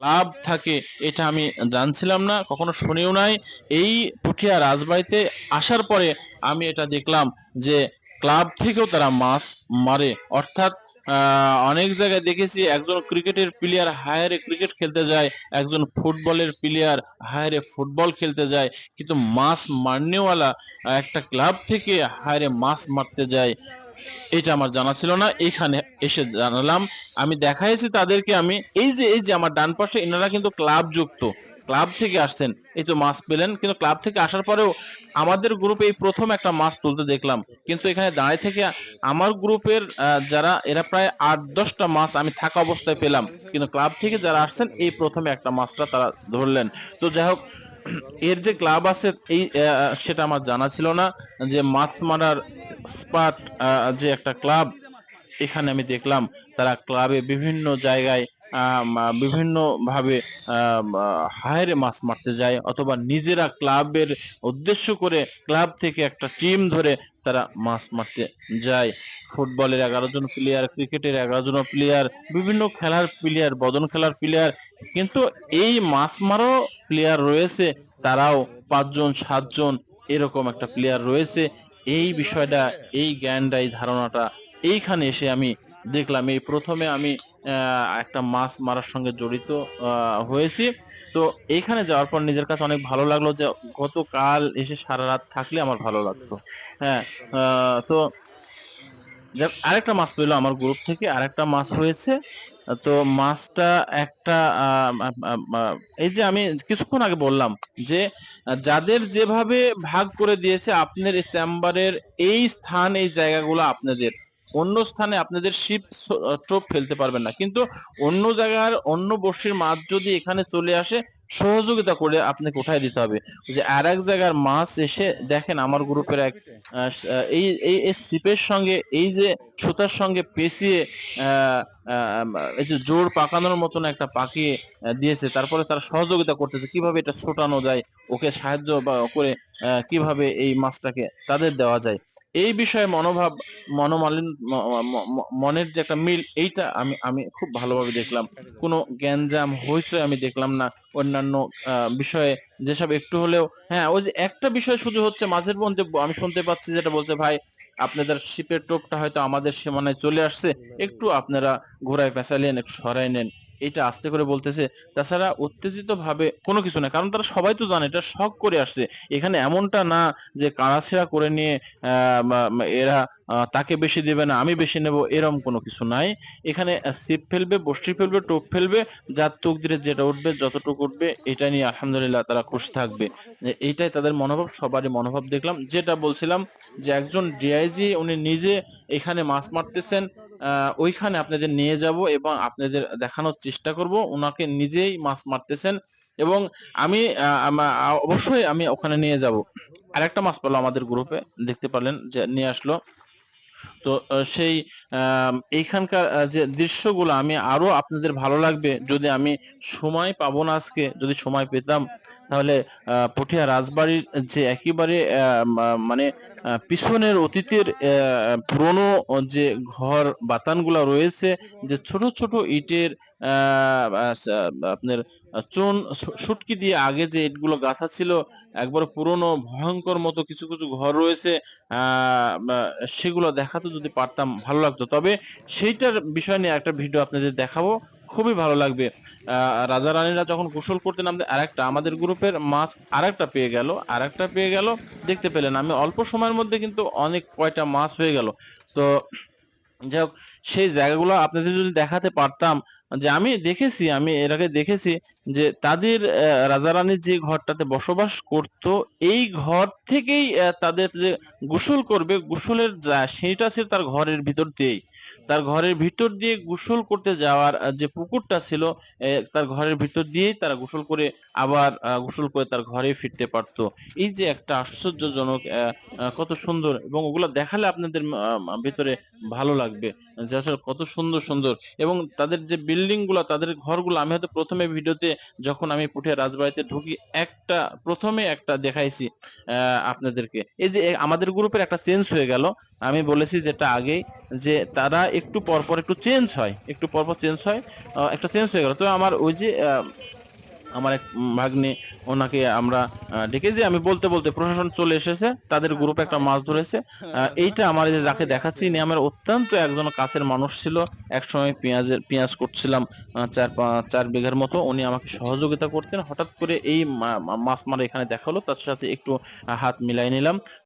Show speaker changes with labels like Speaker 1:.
Speaker 1: Club থাকে, এটা আমি জানছিলাম না, কখনো শুনেও নাই। এই পুঠিয়া রাজবাড়িতে আসার পরে আমি এটা দেখলাম যে ক্লাব থেকেও তারা মাছ মারে। অর্থাৎ অনেক জায়গায় দেখেছি একজন ক্রিকেটের প্লেয়ার হায়ারে ক্রিকেট খেলতে যায়, একজন ফুটবলের প্লেয়ার হায়ারে ফুটবল খেলতে যায়, কিন্তু মাছ মারনেওয়ালা একটা ক্লাব থেকে হায়ারে মাছ মারতে যায়। এটা আমার জানা ছিল না, এখানে এসে জানালাম। আমি দেখাইছি তাদেরকে আমি। এই যে এই যে আমার ডান পাশে এনারা কিন্তু ক্লাব যুক্ত। ক্লাব থেকে আসছেন। এই তো মাছ পেলেন। কিন্তু ক্লাব থেকে আসার পরেও আমাদের গ্রুপে এই প্রথম একটা মাছ তুলতে দেখলাম। কিন্তু এখানে দাঁড়িয়ে থেকে আমার গ্রুপের যারা, এরা প্রায় আট, দশটা মাছ আমি থাকা অবস্থায় পেলাম। কিন্তু ক্লাব থেকে যারা আসছেন, এই প্রথমে একটা মাছটা তারা ধরলেন। তো যাই হোক এর যে ক্লাব আছে, এই সেটা আমার জানা ছিল না যে মাছ মারার স্পাট যে একটা ক্লাব, এখানে আমি দেখলাম তারা ক্লাবে বিভিন্ন জায়গায় বিভিন্ন ভাবে হায়রে মাছ মারতে যায় অথবা নিজেরা ক্লাবের উদ্দেশ্য করে ক্লাব থেকে একটা টিম ধরে তারা মাছ মারতে যায়। ফুটবলের এগারো জন প্লেয়ার ক্রিকেটের এগারো জন প্লেয়ার বিভিন্ন খেলার প্লেয়ার বদন খেলার প্লেয়ার কিন্তু এই মাছ মারও প্লেয়ার রয়েছে, তারাও পাঁচজন, সাতজন এরকম একটা প্লেয়ার রয়েছে। এই বিষয়টা, এই জ্ঞানটা, এই ধারণাটা এইখানে এসে আমি দেখলাম, এই প্রথমে আমি একটা মাছ মারার সঙ্গে জড়িত হয়েছি। তো এইখানে যাওয়ার পর নিজের কাছে অনেক ভালো লাগল যে গতকাল এসে সারা রাত থাকলে আমার ভালো লাগতো। হ্যাঁ তো আরেকটা মাছ পেল আমার গ্রুপ থেকে, আরেকটা মাছ হয়েছে। তো মাছটা একটা এই যে আমি কিছুক্ষণ আগে বললাম যে যাদের যেভাবে ভাগ করে দিয়েছে আপনার চেম্বারের এই স্থান, এই জায়গাগুলো আপনাদের। অন্য স্থানে আপনাদের শিপ টোপ ফেলতে পারবেন না। কিন্তু অন্য জায়গার অন্য বর্ষির মাছ যদি এখানে চলে আসে, সহযোগিতা করে আপনাকে উঠাই দিতে হবে। যে আর এক জায়গার মাছ এসে দেখেন আমার গ্রুপের এক এই এই সিপের সঙ্গে, এই যে সুতার সঙ্গে পেঁচিয়ে এই যে জোর পাকানোর মতন একটা পাকিয়ে দিয়েছে, তারপরে তারা সহযোগিতা করতেছে। কীভাবে এটা ছোটানো যায় ওকে সাহায্য বা করে কীভাবে এই মাছটাকে তাদের দেওয়া যায়? এই বিষয়ে মনোভাব, মনোমালিন মনের যে একটা মিল, এইটা আমি আমি খুব ভালোভাবে দেখলাম। কোনো গ্যাঞ্জাম হইচই আমি দেখলাম না। অন্যান্য বিষয়ে যেসব একটু হলেও হ্যাঁ ওই যে একটা বিষয় শুধু হচ্ছে মাঝের মধ্যে আমি শুনতে পাচ্ছি যেটা বলছে, ভাই, আপনাদের শিপের টোপটা হয়তো আমাদের সীমানায় চলে আসছে। একটু আপনারা ঘোরায় পেঁচালিয়েন একটু সরাই নেন। এটা আস্তে করে বলতেছে। তাছাড়া উত্তেজিত ভাবে কোনো কিছু না, কারণ তারা সবাই তো জানে, এটা শখ করে আসছে। এখানে এমনটা না যে কাড়াছেড়া করে নিয়ে এরা তাকে বেশি দেবে না, আমি বেশি নেব এরকম কোনো কিছু নাই। এখানে সিপ ফেলবে বসি ফেলবে, টোপ ফেলবে যার তকদিরে যেটা উঠবে, যতটুকু উঠবে, এটা নিয়ে আলহামদুলিল্লাহ তারা খুশি থাকবে। এইটাই তাদের মনোভাব, সবারই মনোভাব দেখলাম। যেটা বলছিলাম যে একজন ডিআইজি উনি নিজে এখানে মাছ মারতেছেন ওইখানে আপনাদের নিয়ে যাব এবং আপনাদের দেখানোর চেষ্টা করব। ওনাকে নিজেই মাছ মারতেছেন এবং আমি অবশ্যই আমি ওখানে নিয়ে যাব। আরেকটা মাছ পেল আমাদের গ্রুপে দেখতে পারলেন যে নিয়ে আসলো। তো সেই এইখানকার যে দৃশ্যগুলো আমি আরও আপনাদের ভালো লাগবে, যদি আমি সময় পাবো না আজকে, যদি সময় পেতাম, তাহলে পটিয়া রাজবাড়ির যে একেবারে মানে পিছনের অতীতের পুরনো যে ঘর বাতানগুলা রয়েছে, যে ছোট ছোট ইটের আপনার চুন সুটকি দিয়ে আগে যে ইটগুলো গাঁথা ছিল, একবার পুরনো ভয়ঙ্কর মতো কিছু কিছু ঘর রয়েছে সেগুলো দেখাতে যদি পারতাম ভালো লাগতো। তবে সেইটার বিষয় নিয়ে একটা ভিডিও আপনাদের দেখাবো, খুবই ভালো লাগবে। রাজা রানীরা যখন গোসল করতে নামতে আরেকটা, আমাদের গ্রুপের মাছ আরেকটা পেয়ে গেল, আরেকটা পেয়ে গেল, দেখতে পেলেন। আমি অল্প সময়ের মধ্যে কিন্তু অনেক কয়টা মাছ হয়ে গেল। তো যাই হোক সেই জায়গাগুলো আপনাদের যদি দেখাতে পারতাম, যে আমি দেখেছি, আমি এর আগে দেখেছি যে তাদের রাজা রানীর যে ঘরটাতে বসবাস করত, এই ঘর থেকেই তাদের যে গোসল করবে, গোসলের যা সেটা ছিল তার ঘরের ভিতর দিয়েই। তার ঘরের ভিতর দিয়ে গোসল করতে যাওয়ার যে পুকুরটা ছিল তার ঘরের ভিতর দিয়েই তারা গোসল করে আবার গোসল করে তার ঘরে ফিরতে পারতো। এই যে একটা আশ্চর্যজনক কত সুন্দর এবং ওগুলো দেখালে আপনাদের ভিতরে ভালো লাগবে। যে আসলে কত সুন্দর সুন্দর। এবং তাদের যে বিল্ডিংগুলা তাদের ঘরগুলো, আমি হয়তো প্রথমে ভিডিওতে যখন আমি পুঠে রাজবাড়িতে ঢুকি, একটা, প্রথমে একটা দেখাইছি আপনাদেরকে। এই যে আমাদের গ্রুপের একটা চেঞ্জ হয়ে গেল। আমি বলেছি যেটা আগেই যে তারা একটু পর পর একটু চেঞ্জ হয়, একটু পর পর চেঞ্জ হয় একটা চেঞ্জ হয়ে গেল। তো আমার ওই যে আমার এক ভাগ্নে, ওনাকে আমরা ডেকে যে আমি বলতে বলতে প্রশাসন চলে এসেছে, তাদের গ্রুপে একটা মাছ ধরেছে। এইটা আমার যে যাকে দেখাচ্ছি, ইনি আমার অত্যন্ত একজন কাছের মানুষ ছিল। একসময় পেঁয়াজের, পেঁয়াজ করছিলাম চার চার বিঘার মতো। উনি আমাকে সহযোগিতা করতেন। হঠাৎ করে এই মাছ মারা এখানে দেখা হলো তার সাথে একটু হাত মিলাই নিলাম।